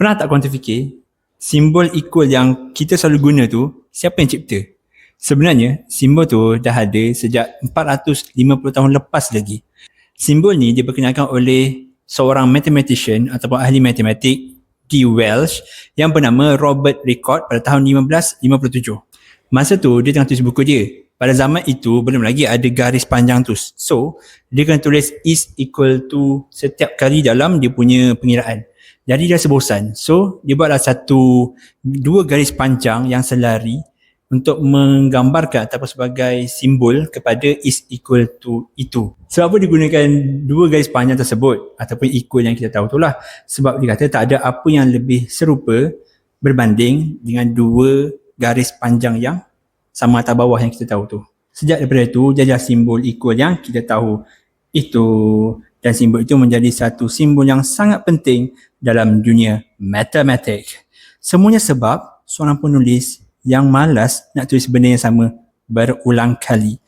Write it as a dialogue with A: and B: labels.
A: Pernah tak korang terfikir simbol equal yang kita selalu guna tu siapa yang cipta? Sebenarnya simbol tu dah ada sejak 450 tahun lepas lagi. Simbol ni diperkenalkan oleh seorang mathematician ataupun ahli matematik di Welsh yang bernama Robert Ricord pada tahun 1557. Masa tu dia tengah tulis buku dia. Pada zaman itu belum lagi ada garis panjang tu. So, dia kena tulis is equal to setiap kali dalam dia punya pengiraan. Jadi dia rasa bosan. So, dia buatlah satu dua garis panjang yang selari untuk menggambarkan ataupun sebagai simbol kepada is equal to itu. Sebab apa digunakan dua garis panjang tersebut ataupun equal yang kita tahu tu lah. Sebab dia kata tak ada apa yang lebih serupa berbanding dengan dua garis panjang yang sama atas bawah yang kita tahu tu. Sejak daripada itu, jajah simbol equal yang kita tahu itu dan simbol itu menjadi satu simbol yang sangat penting dalam dunia matematik. Semuanya sebab seorang penulis yang malas nak tulis benda yang sama berulang kali.